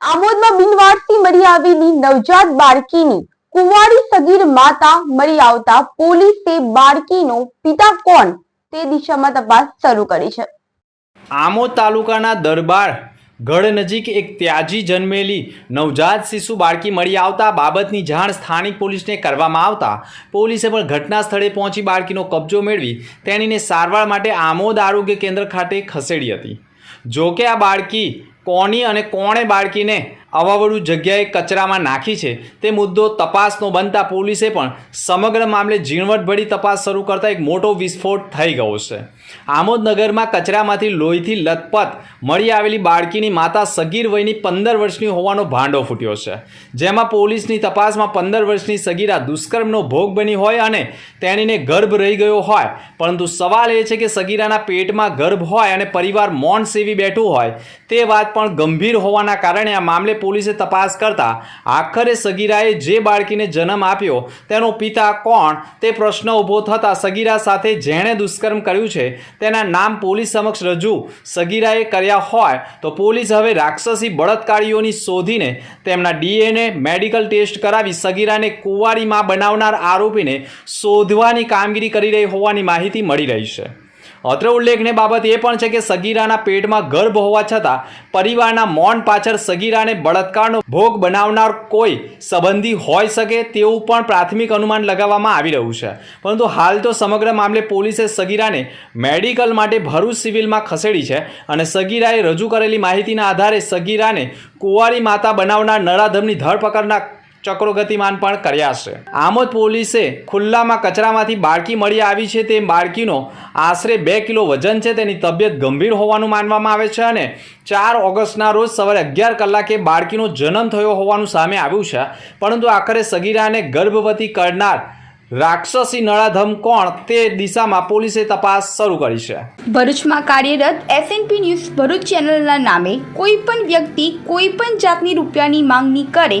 આમોદમાં બિનવારસી મળી આવેલી નવજાત બાળકીની કુંવારી સગીર માતા મળી આવતા પોલીસે બાળકીનો પિતા કોણ તે દિશામાં તપાસ શરૂ કરી છે. આમોદ તાલુકાના દરબાર ગઢ નજીક એક ત્યાજી જન્મેલી નવજાત શિશુ બાળકી મળી આવતા બાબતની જાણ સ્થાનિક પોલીસને કરવામાં આવતા પોલીસે પણ ઘટના સ્થળે પહોંચી બાળકીનો કબજો મેળવી તેણીને સારવાર માટે આમોદ આરોગ્ય કેન્દ્ર ખાતે ખસેડી હતી. જોકે આ બાળકી કોની અને કોણે બાળકીને અવાવડું જગ્યાએ કચરામાં નાખી છે. તે મુદ્દો તપાસનો બનતા પોલીસે પણ સમગ્ર મામલે ઝીણવટભરી તપાસ શરૂ કરતા એક મોટો વિસ્ફોટ થઈ ગયો છે. આમોદનગરમાં કચરામાંથી લોહીથી લથપથ મળી આવેલી બાળકીની માતા સગીર વયની પંદર વર્ષની હોવાનો ભાંડો ફૂટ્યો છે. જેમાં પોલીસની તપાસમાં પંદર વર્ષની સગીરા દુષ્કર્મનો ભોગ બની હોય અને તેણીને ગર્ભ રહી ગયો હોય. પરંતુ સવાલ એ છે કે સગીરાના પેટમાં ગર્ભ હોય અને પરિવાર મૌન સેવી બેઠું હોય. તે વાત પણ ગંભીર હોવાના કારણે આ મામલે પોલીસે તપાસ કરતા આખરે સગીરાએ જે બાળકીને જન્મ આપ્યો તેનો પિતા કોણ તે પ્રશ્ન ઊભો થતાં સગીરા સાથે જેણે દુષ્કર્મ કર્યું છે તેના નામ પોલીસ સમક્ષ રજૂ સગીરાએ કર્યા હોય તો પોલીસ હવે રાક્ષસી બળત્કારીઓની શોધીને તેમના ડીએનએ મેડિકલ ટેસ્ટ કરાવી સગીરાને કુંવારીમાં બનાવનાર આરોપીને શોધવાની કામગીરી કરી રહી હોવાની માહિતી મળી રહી છે. અત્રે ઉલ્લેખનીય બાબત એ પણ છે કે સગીરાના પેટમાં ગર્ભ હોવા છતાં પરિવારના મૌન પાછળ સગીરાને બળાત્કારનો ભોગ બનાવનાર કોઈ સંબંધી હોઈ શકે તેવું પણ પ્રાથમિક અનુમાન લગાવવામાં આવી રહ્યું છે. પરંતુ હાલ તો સમગ્ર મામલે પોલીસે સગીરાને મેડિકલ માટે ભરૂચ સિવિલમાં ખસેડી છે અને સગીરાએ રજૂ કરેલી માહિતીના આધારે સગીરાને કુંવારી માતા બનાવનાર નરાધમની ધરપકડના ચક્રો ગતિમાન પણ કર્યા છે. આમોદ પોલીસે ખુલ્લામાં કચરામાંથી બાળકી મળી આવી છે તે બાળકીનો આશરે બે કિલો વજન છે, તેની તબિયત ગંભીર હોવાનું માનવામાં આવે છે અને ચાર ઓગસ્ટના રોજ સવારે અગિયાર કલાકે બાળકીનો જન્મ થયો હોવાનું સામે આવ્યું છે. પરંતુ આખરે સગીરાને ગર્ભવતી કરનાર રાક્ષસી નળાધમ કોણ તે દિશામાં પોલીસે તપાસ શરૂ કરી છે. ભરૂચમાં કાર્યરત એસએનપી ન્યૂઝ ભરૂચ ચેનલના નામે કોઈ પણ વ્યક્તિ કોઈ પણ જાતની રૂપિયાની માંગણી કરે